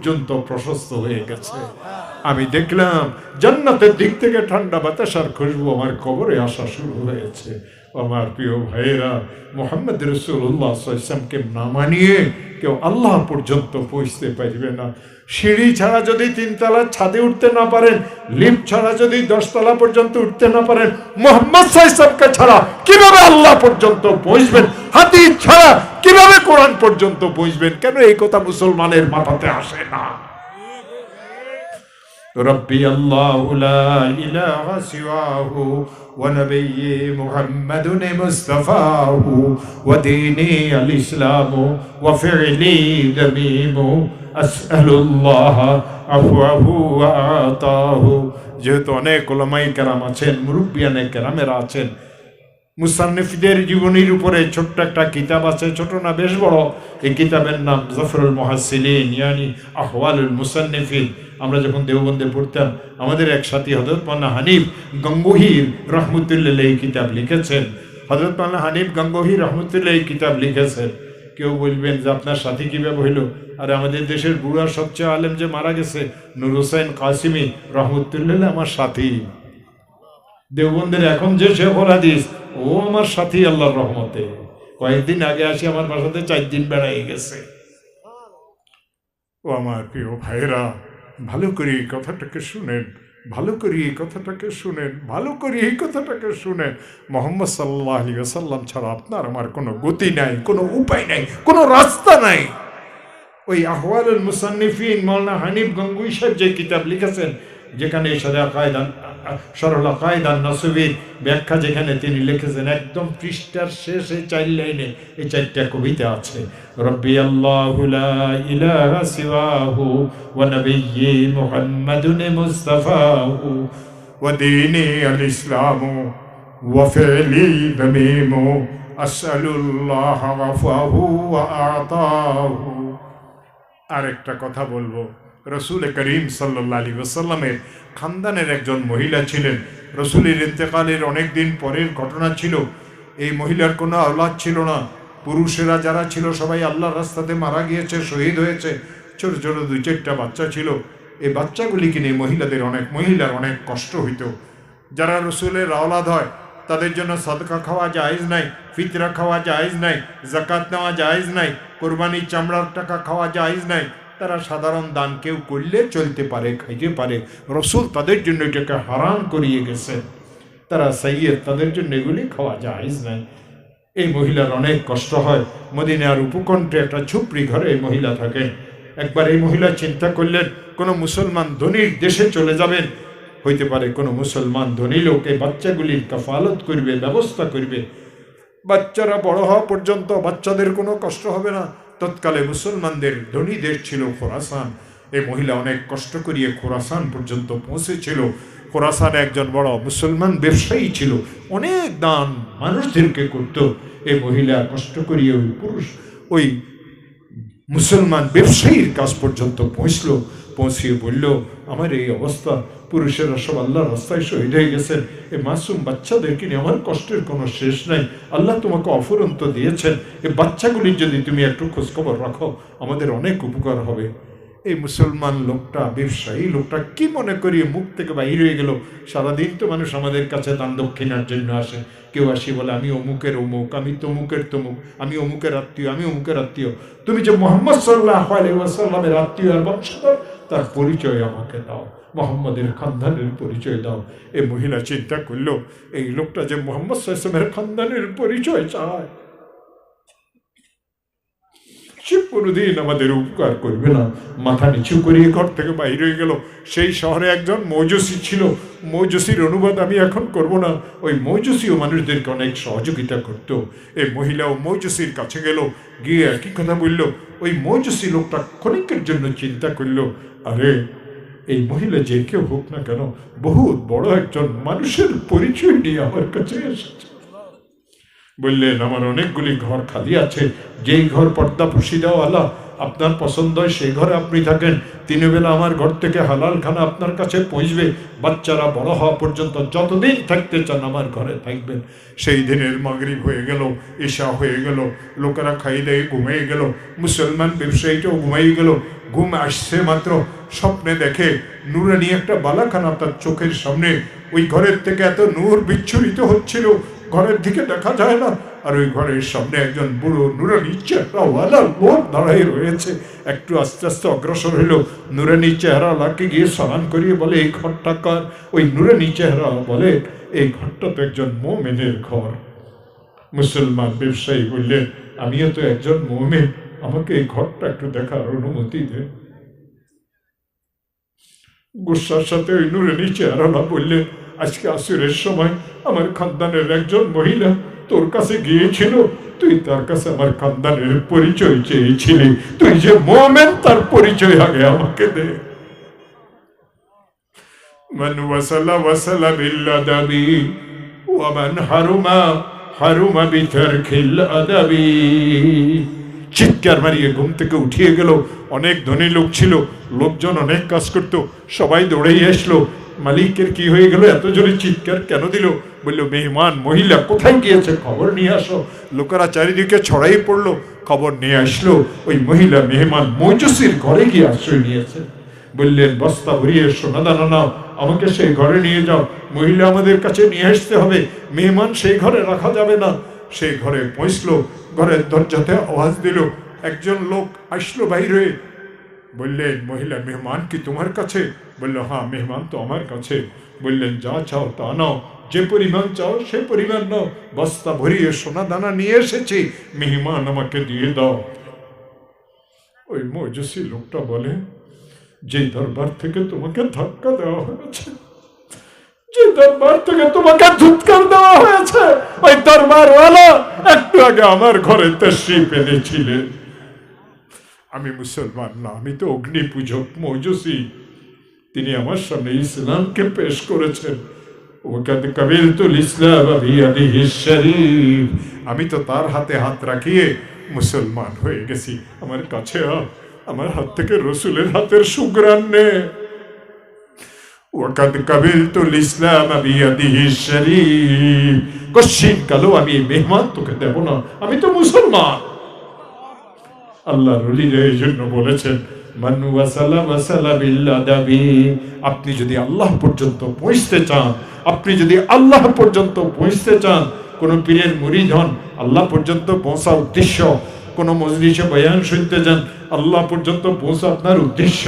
পর্যন্ত প্রশস্ত হয়ে গেছে। আমি দেখলাম, জান্নাতের দিক থেকে ঠান্ডা বাতাসার খুশবু আমার কবরে আসা শুরু হয়েছে। আমার প্রিয় ভাইয়েরা, মোহাম্মদ রসুল্লাহ সাইসামকে না মানিয়ে কেউ আল্লাহ পর্যন্ত পৌঁছতে পারবে না। সিঁড়ি ছাড়া যদি তিনতলার ছাদে উঠতে না পারেন, লিফ্ট ছাড়া যদি দশতলা পর্যন্ত উঠতে না পারেন, মোহাম্মদ সাইসামকে ছাড়া কীভাবে আল্লাহ পর্যন্ত পৌঁছবেন? হাতি ছাড়া কীভাবে কোরআন পর্যন্ত পৌঁছবেন? কেন এই কথা মুসলমানের মাথাতে আসে না? রব্বি আল্লাহ ইলাহা সিওয়াহু ونبي محمد مصطفاه وديني الإسلام وفعلي ذميم أسأل الله عفوه وعطاه যেহেতু অনেক ওলামাই কেরাম আছেন মুরব্বিয়ানে কেরামেরা আছেন মুসান্নিফদের জীবনীর উপরে ছোট্ট একটা কিতাব আছে, ছোট না, বেশ বড়। এই কিতাবের নাম জফরুল মহাসিলিন ইয়ানি আহওয়ালুল মুসান্নিফিন। আমরা যখন দেওবন্দে পড়তাম, আমাদের এক সাথী হজরত মান্না হানিফ গঙ্গোহির রহমতুল্লাহ এই কিতাব লিখেছেন। হজরত মান্না হানিফ গঙ্গোহির রহমতুল্লাহ এই কিতাব লিখেছেন। কেউ বলবেন যে আপনার সাথী কীভাবে হইল? আর আমাদের দেশের বুড়ার সবচেয়ে আলেম যে মারা গেছে নুর হোসেন কাসিমি রহমতুল্লাহ আমার সাথী। দেওবন্দের এখন যে শেখর হাদিস ও আমার সাথী আল্লাহর রহমতে। কয়েকদিন আগে আসি আমার বাসাতে, চার দিন বেড়াই গেছে। ও আমার প্রিয় ভাইরা ভালো করে এই কথাটাকে শুনেন, ভালো করে এই কথাটাকে শুনেন, ভালো করে এই কথাটাকে শুনেন। মোহাম্মদ সাল্লাহ আলী সাল্লাম ছাড়া আপনার আমার কোনো গতি নাই, কোনো উপায় নাই, কোনো রাস্তা নাই। ওই আহওয়ালুল মুসান্নিফিন মৌলানা হানিফ গঙ্গুই সাহেব যে কিতাব লিখেছেন, যেখানে এই সাদা কায়দান সরলা কায়দান নসবির ব্যাখ্যা যেখানে তিনি লিখেছেন, একদম পৃষ্ঠার শেষে চার লাইনে এই চারটা কবিতা আছে। রব্বি আল্লাহ লা ইলাহা সিওয়াহু ওয়া নাবিয়্যি মুহাম্মাদুন মুস্তাফাহু ইসলামু ওয়া ফি'লি দামিমু। আসআলুল্লাহ ওয়াফাহু ওয়া আতাহু। আরেকটা কথা বলব। রসুল করিম সাল্লাহ আলী ওসাল্লামের খানদানের একজন মহিলা ছিলেন। রসুলের ইন্তেকালের অনেক দিন পরের ঘটনা ছিল। এই মহিলার কোনো আওলাদ ছিল না। পুরুষেরা যারা ছিল সবাই আল্লাহর রাস্তাতে মারা গিয়েছে, শহীদ হয়েছে। ছোট ছোট দুই, চারটা বাচ্চা ছিল। এই বাচ্চাগুলিকে নিয়ে মহিলাদের অনেক, মহিলার অনেক কষ্ট হইত। যারা রসুলের আওলাদ হয়, তাদের জন্য সদকা খাওয়া জায়েজ নাই, ফিতরা খাওয়া জায়েজ নাই জাকাত নেওয়া জায়েজ নাই, কোরবানির চামড়ার টাকা খাওয়া জায়েজ নাই তারা সাধারণ দান কেউ করলে চলতে পারে, খাইতে পারে। রসুল তাদের জন্য এটাকে হারাম করিয়ে গেছে। তারা সাইয়েদ তাদের জন্য এগুলি খাওয়া জায়েজ নাই। এই মহিলার অনেক কষ্ট হয়। মদিনার উপকণ্ঠে একটা ঝুপড়ি ঘরে এই মহিলা থাকেন একবার এই মহিলা চিন্তা করলেন, কোনো মুসলমান ধনীর দেশে চলে যাবেন। হইতে পারে কোনো মুসলমান ধনী লোক এই বাচ্চাগুলির কাফালত করবে, ব্যবস্থা করবে। বাচ্চারা বড় হওয়া পর্যন্ত বাচ্চাদের কোনো কষ্ট হবে না। তৎকালে মুসলমানদের ধনী দেশ ছিল খোরাসান। এই মহিলা অনেক কষ্ট করিয়ে খোরাসান পর্যন্ত পৌঁছেছিল। খোরাসান একজন বড় মুসলমান ব্যবসায়ী ছিল। অনেক দান মানুষদেরকে করত। এই মহিলা কষ্ট করিয়ে ওই পুরুষ, ওই মুসলমান ব্যবসায়ীর কাজ পর্যন্ত পৌঁছলো। পৌঁছিয়ে বলল, আমার এই অবস্থা পুরুষেরা সব আল্লাহর রাস্তায় শহীদ হয়ে গেছেন এই মাসুম বাচ্চাদেরকে নিয়ে আমার কষ্টের কোনো শেষ নাই। আল্লাহ তোমাকে অফুরন্ত দিয়েছেন। এই বাচ্চাগুলির যদি তুমি একটু খোঁজখবর রাখো, আমাদের অনেক উপকার হবে। এই মুসলমান লোকটা, ব্যবসায়ী লোকটা কি মনে করিয়ে মুখ থেকে বাইর হয়ে গেল? সারাদিন তো মানুষ আমাদের কাছে দান দক্ষিণার জন্য আসে। কেউ আসি বলে, আমি অমুকের অমুক, আমি তমুকের তমুক, আমি অমুকের আত্মীয়, আমি অমুকের আত্মীয়। তুমি যে মোহাম্মদ সাল্লাহ আলাইসাল্লামের আত্মীয় আর বংশধর তার পরিচয় আমাকে দাও। মোহাম্মদের খানদানের পরিচয় দাও। এই মহিলা চিন্তা করল, এই লোকটা যে মোহাম্মদ সাল্লামের খানদানের পরিচয় চায়। সে কোনোদিন আমাদের উপকার করবে না। মাথা নিচু করিয়ে ঘর থেকে বাইরে হয়ে গেল। সেই শহরে একজন মৌজসি ছিল। মৌজসির অনুবাদ আমি এখন করব না। ওই মৌজসিও মানুষদেরকে অনেক সহযোগিতা করত। এই মহিলাও মৌজসির কাছে গেল। গিয়ে একই কথা বলল ওই মৌজসি লোকটা ক্ষণিকের জন্য চিন্তা করল, আরে, এই মহিলা যে কেউ হোক না কেন, বহুত বড় একজন মানুষের পরিচয় নিয়ে আমার কাছে এসেছে। বললেন, আমার অনেকগুলি ঘর খালি আছে, যেই ঘর পর্দা পুষি দেওয়ালা আপনার পছন্দ হয়, সেই ঘরে আপনি থাকেন। তিন বেলা আমার ঘর থেকে হালাল খানা আপনার কাছে পৌঁছবে। বাচ্চারা বড় হওয়া পর্যন্ত যতদিন থাকতে চান আমার ঘরে থাকবেন। সেই দিনের মাগরিব হয়ে গেল, ঈশা হয়ে গেল, লোকেরা খাই দেয় ঘুমিয়ে গেল, মুসলমান ব্যবসায়ীটাও ঘুমাই গেল, ঘুম আসছে মাত্র। স্বপ্নে দেখে নূরানি একটা বালাখানা তার চোখের সামনে। ওই ঘরের থেকে এত নূর বিচ্ছুরিত হচ্ছিল, ঘরের দিকে দেখা যায় না। আর ওই ঘরের সামনে একজন বুড়ো নুরানি চেহারাওয়ালা লোক দাঁড়াই রয়েছে। একটু আস্তে আস্তে অগ্রসর হইল। নুরানি চেহারাওয়ালাকে গিয়ে সালাম করিয়ে বলে, এই ঘরটা কার? ওই নুরানি চেহারা বলে, এই ঘরটা তো একজন মোমেনের ঘর। মুসলমান ব্যবসায়ী বললেন আমিও তো একজন মোমেন, আমাকে এই ঘরটা একটু দেখার অনুমতি দেন গুসার সাথে ওই নুরানি চেহারালা বললেন আজকে আসরের সময় আমার খানদানের একজন মহিলা তোর কাছে গিয়েছিল তুই তার কাছে আমার খানদানের পরিচয় চেয়েছিলি তুই যে মোমেন তার পরিচয় আগে আমাকে দে من وصل وصل بالأدب ومن حرم حرم بترك الأدب চিৎকার মারিয়ে ঘুম থেকে উঠিয়ে গেল অনেক ধনী লোক ছিল লোকজন অনেক কাজ করত সবাই দৌড়েই আসলো মালিকের কি হয়ে গেল? এত জোরে চিৎকার কেন দিল? বলল, মেহমান, মহিলা, কোথায় গিয়েছে? খবর নিয়ে আসো। লোকেরা চারিদিকে ছড়াই পড়ল, খবর নিয়ে আসলো। ওই মহিলা, মেহমান, মজুসির ঘরে গিয়ে আশ্রয় নিয়েছে। বললেন, বস্তা ভরিয়ে সোনা দানা নাও আমাকে সেই ঘরে নিয়ে যাও। মহিলা, আমাদের কাছে নিয়ে আসতে হবে। মেহমান, সেই ঘরে রাখা যাবে না। সেই ঘরে পৌঁছলো, ঘরের দরজাতে আওয়াজ দিল। একজন লোক আসলো বাইরে। বললেন, মহিলা, মেহমান কি তোমার কাছে? বলল হ্যাঁ মেহমান তো আমার কাছে। বললেন, যা চাও তা নাও। যে পরিমাণ চাও, সে পরিমাণ নাও। বস্তা ভরিয়ে সোনা দানা নিয়ে এসেছি। মেহমান আমাকে দিয়ে দাও। ওই মজসি লোকটা বলে যে দরবার থেকে তোমাকে ধাক্কা দেওয়া হয়েছে যে দরবার থেকে তোমাকে ধুৎকার দেওয়া হয়েছে, ওই দরবারওয়ালা একটু আগে আমার ঘরে আমি মুসলমান না, আমি তো অগ্নি পূজক মৌজসি। তিনি আমার সামনে ইসলামকে পেশ করেছেন। আমি তো তার হাতে হাত রাখিয়ে মুসলমান হয়ে গেছি। আমার কাছে আমার হাত থেকে রসুলের হাতের সুগ্রান নে আমি মেহমান, তোকে দেব না। আমি তো মুসলমান। আল্লাহ রলিরা এই জন্য বলেছেন আপনি যদি আল্লাহ পর্যন্ত পৌঁছতে চান, আপনি যদি আল্লাহ পর্যন্ত পৌঁছতে চান, কোন পীরের মুরিদ হন আল্লাহ পর্যন্ত পৌঁছা উদ্দেশ্য, কোন মজলিসে বয়ান শুনতে যান, আল্লাহ পর্যন্ত পৌঁছা আপনার উদ্দেশ্য।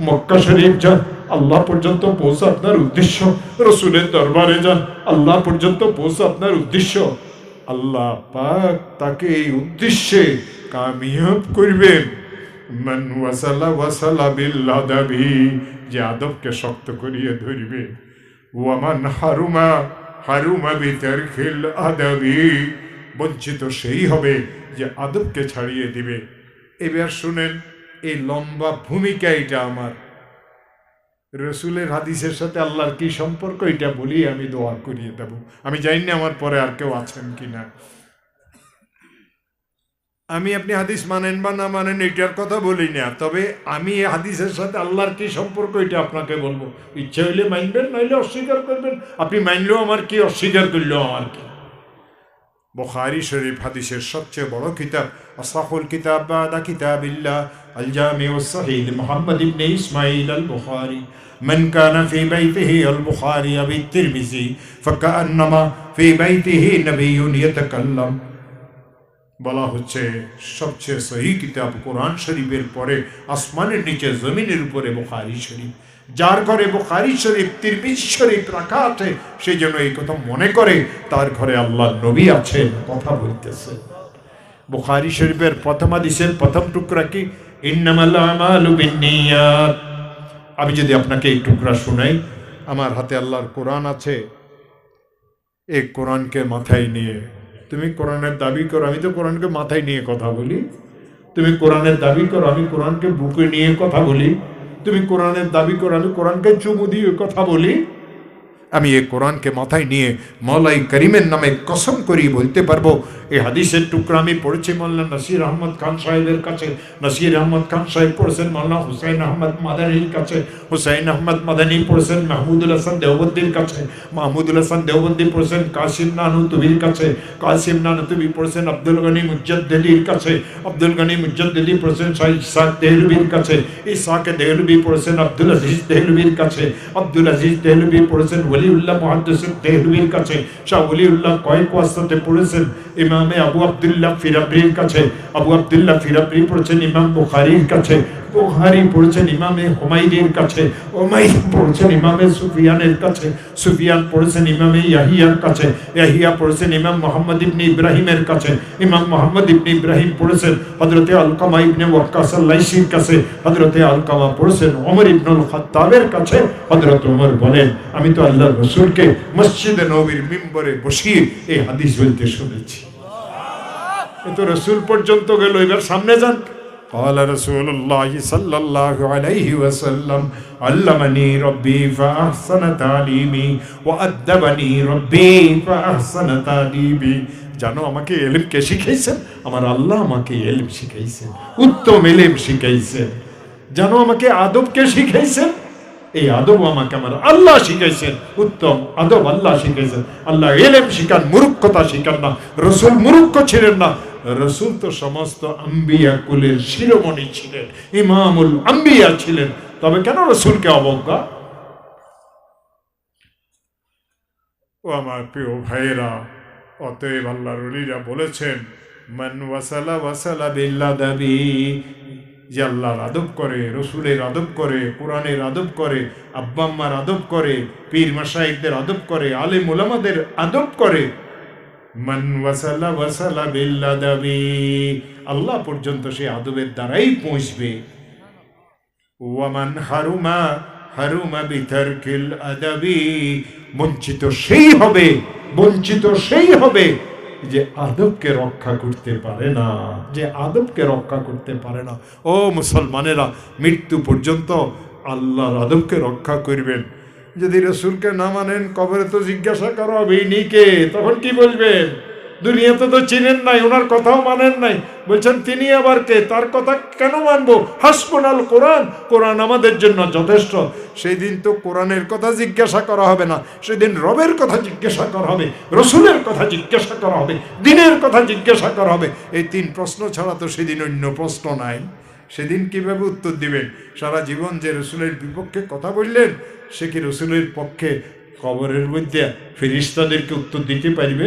মক্কা শরীফ যান, আল্লাহ পর্যন্ত পৌঁছা আপনার উদ্দেশ্য। রসুলের দরবারে যান, আল্লাহ পর্যন্ত পৌঁছা আপনার উদ্দেশ্য। আল্লাহ পাক তাকে এই উদ্দেশ্যে কামিয়াব করবেন। যে আদবকে শক্ত করিয়ে ধরবে। ওয়ামান হারুমা হারুমা বিতারখিল আদাবি, বঞ্চিত সেই হবে যে আদবকে ছাড়িয়ে দিবে। এবার শুনেন, এই লম্বা ভূমিকা এটা আমার। রসুলের হাদিসের সাথে আল্লাহর কি সম্পর্ক, এটা বলি আমি দোয়া করিয়ে দেব। আমি জানি না আমার পরে আর কেউ আছেন কিনা। আমি আপনি হাদিস মানেন বা না মানেন এটার কথা বলি না তবে আমি এই হাদিসের সাথে আল্লাহর কি সম্পর্ক এটা আপনাকে বলবো ইচ্ছা হইলে মানবেন নইলে অস্বীকার করবেন আপনি মানলেও আমার কি অস্বীকার করলেও আমার কি বখারি শরীফ হাদিসের সবচেয়ে বড় কিতাব আসাফুল কিতাব বাদা কিতাবিল্লাহ আল জামি ওয়াসহিহ মুহাম্মদ ইবনে ইসমাঈল আল বুখারী من كان في بيته البخاري أو الترمذي فكأنما في بيته نبي يتكلم বলা হচ্ছে, সবচেয়ে সহি কিতাব কোরআন শরীফের পরে আসমানের নিচে জমিনের উপরে বোখারি শরীফ। যার ঘরে বোখারি শরীফ, তিরমিজ শরীফ রাখা আছে সেই জন্য এই কথা মনে করে, তার ঘরে আল্লাহ নবী আছেন কথা বলতেছে। বোখারি শরীফের প্রথম হাদিসের প্রথম টুকরা কি? আমি যদি আপনাকে এই টুকরা শোনাই, আমার হাতে আল্লাহর কোরআন আছে, এই কোরআনকে মাথায় নিয়ে তুমি কোরআনের দাবি করো, আমি তো কোরআনকে মাথায় নিয়ে কথা বলি। তুমি কোরআনের দাবি করো, আমি কোরআনকে বুকে নিয়ে কথা বলি। তুমি কোরআনের দাবি করো, আমি কোরআনকে চুমু দিয়ে কথা বলি। আমি এই কোরআনকে মাথায় নিয়ে মৌলাই করিমের নামে কসম করি বলতে পারব। এই হাদিসের টুকরা আমি পড়েছি মোল্লা নাসির আহমদ খান সাহেবের কাছে। নাসির আহমদ খান সাহেব পড়েছেন মোল্লা হুসাইন আহমদ মাদানির কাছে। হুসাইন আহমদ মাদানি পড়েছেন মাহমুদুল হাসান দেওবন্দির কাছে। মাহমুদুল হাসান দেওবন্দি পড়েছেন কাসিম নানুতুবির কাছে। কাসিম নানুতুবি পড়েছেন আব্দুল গনি মুজ্জদ্দির কাছে। আব্দুল গনি মুজ্জদ্দি পড়েছেন শাহ দেহলবির কাছে। ইসাকে দেহলবি পড়েছেন আব্দুল আজিজ দেহলবির কাছে। আব্দুল আজিজ দেহলবি পড়েছেন ওলিউল্লাহ মহাদ্দেশ দেহলবির কাছে শাহ ওলিউল্লাহ কয়েক ওয়াস্তাতে পড়েছেন ইমামে আবু আব্দুল্লাহ ফিরাবরির কাছে আবু আব্দুল্লাহ ফিরাবরি পড়েছেন ইমাম বুখারির কাছে বুখারি পড়েছেন ইমামে হুমাইদের কাছে হুমাইদ পড়েছেন ইমামে সুফিয়ানের কাছে সুফিয়ান পড়েছেন ইমামে ইয়াহিয়ার কাছে ইয়াহিয়া পড়েছেন ইমাম মোহাম্মদ ইবনে ইব্রাহিমের কাছে ইমাম মোহাম্মদ ইবনে ইব্রাহিম পড়েছেন হযরতে আলকামা ইবনে ওয়াক্কাস আল-লাইসির কাছে হযরতে আলকামা পড়েছেন ওমর ইবনুল খাত্তাবের কাছে হযরত ওমর বলেন, আমি তো আল্লাহর রাসূলকে মসজিদে নববীর মিম্বরে বসিয়ে এই হাদিস বলতে শুনেছি এ তো রসুল পর্যন্ত গেল এবার সামনে যান قال رسول الله صلى الله عليه وسلم علمني ربي فأحسن تعليمي وأدبني ربي فأحسن تعليمي জানো আমাকে এলিম কে শিখাইছেন আমার আল্লাহ আমাকে এলিম শিখাইছেন উত্তম এলিম শিখাইছেন জানো আমাকে আদব কে শিখাইছেন এই আদব আমাকে আমার আল্লাহ শিখাইছেন? উত্তম। আদব আল্লাহ শিখাইছেন? আল্লাহ এলেম শিখান মুরুক্ষতা শিখান না। রসুল মুরুক্ষ ছিলেন না। রসুল তো সমস্ত আম্বিয়া কুলের শিরোমণি ছিলেন, ইমামুল আম্বিয়া ছিলেন। তবে কেন রসুলকে অবজ্ঞা? ও আমার প্রিয় ভাইয়েরা, অতএব আল্লাহ রলিরা বলেছেন, মান ওয়াসালা ওয়াসালা বিল্লা দাবি যে আল্লাহর আদব করে, রসুলের আদব করে, কোরআনের আদব করে আব্বাম্মার আদব করে, পীর মাসাইকদের আদব করে আলে মুলামাদের আদব করে। আল্লাহ পর্যন্ত সে আদবের দ্বারাই পৌঁছবে। ওয়ামান হারুমা হারুমা বিতারকিল আদাবি। বঞ্চিত সেই হবে, বঞ্চিত সেই হবে। যে আদবকে রক্ষা করতে পারে না, যে আদবকে রক্ষা করতে পারে না। ও মুসলমানেরা, মৃত্যু পর্যন্ত আল্লাহর আদবকে রক্ষা করবেন। যদি রসুলকে না মানেন, কবরে তো জিজ্ঞাসা করা হবে নিকে, তখন কি বলবেন? দুনিয়াতে তো চিনেন নাই, ওনার কথাও মানেন নাই। বলছেন, তিনি আবার কে? তার কথা কেন মানবো? হাসপুন আল কোরআন কোরআন আমাদের জন্য যথেষ্ট। সেই দিন তো কোরআনের কথা জিজ্ঞাসা করা হবে না। সেদিন রবের কথা জিজ্ঞাসা করা হবে, রসুলের কথা জিজ্ঞাসা করা হবে, দিনের কথা জিজ্ঞাসা করা হবে। এই তিন প্রশ্ন ছাড়া তো সেদিন অন্য প্রশ্ন নাই। সেদিন কীভাবে উত্তর দিবেন? সারা জীবন যে রসুলের বিপক্ষে কথা বললেন, সে কি রসুলের পক্ষে কবরের মধ্যে ফিরিস্তাদেরকে উত্তর দিতে পারবে?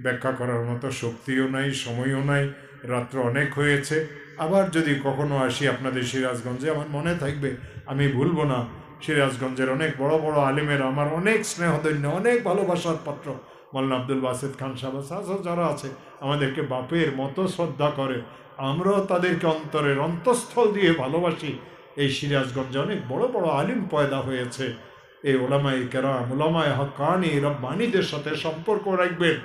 ব্যাখ্যা করার মতো শক্তিও নাই, সময়ও নাই, রাত্র অনেক হয়েছে। আবার যদি কখনো আসি আপনাদের সিরাজগঞ্জে, আমার মনে থাকবে, আমি ভুলবো না, সিরাজগঞ্জের অনেক বড় বড় আলিমের আমার অনেক স্নেহধন্য, অনেক ভালোবাসার পাত্র। মোল্লা আব্দুল বাসেদ খান সাহেব যারা আছে, আমাদেরকে বাপের মতো শ্রদ্ধা করে। আমরাও তাদেরকে অন্তরের অন্তঃস্থল দিয়ে ভালোবাসি। এই সিরাজগঞ্জে অনেক বড় বড় আলিম পয়দা হয়েছে। এই ওলামাই কেরাম, ওলামায় হকানি, রব্বানিদের সাথে সম্পর্ক রাখবেন।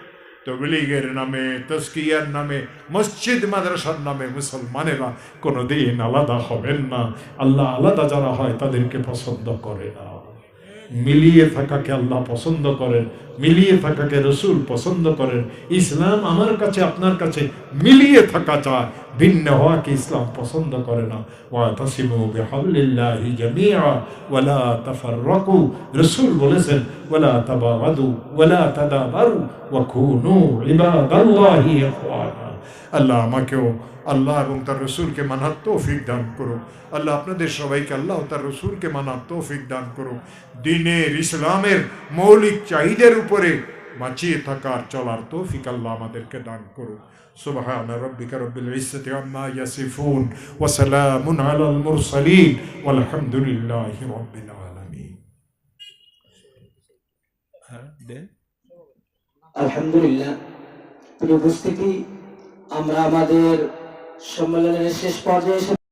তবলিগের নামে তস্কিয়ার নামে, মসজিদ, মাদ্রাসার নামে মুসলমানেরা কোনো দিন আলাদা হবেন না। আল্লাহ আলাদা যারা হয় তাদেরকে পছন্দ করে না। মিলিয়ে থাকাকে আল্লাহ পছন্দ করেন, মিলিয়ে থাকাকে রসুল পছন্দ করেন। ইসলাম আমার কাছে, আপনার কাছে মিলিয়ে থাকা চায়। ভিন্ন হওয়াকে ইসলাম পছন্দ করে না। রাসূল বলেছেন, ওয়ালা তাবাগাদু ওয়ালা তাদাবারু ওয়া কুনু ইবাদাল্লাহি আল্লাহ আমাকেও আল্লাহ এবং তার রসুলকে মানার তৌফিক দান করো আল্লাহ আপনাদের সবাইকে আল্লাহ ও তার রসুলকে মানার তৌফিক দান করো দিনের ইসলামের মৌলিক চাহিদার উপরে বাঁচিয়ে থাকার চলার তৌফিক আল্লাহ আমাদেরকে দান করো سبحان ربك رب العزة عما يصفون وسلام على المرسلين والحمد لله رب العالمين আলহামদুলিল্লাহ প্রিয় উপস্থিতি আমরা আমাদের সম্মেলনের শেষ পর্যায়ে এসে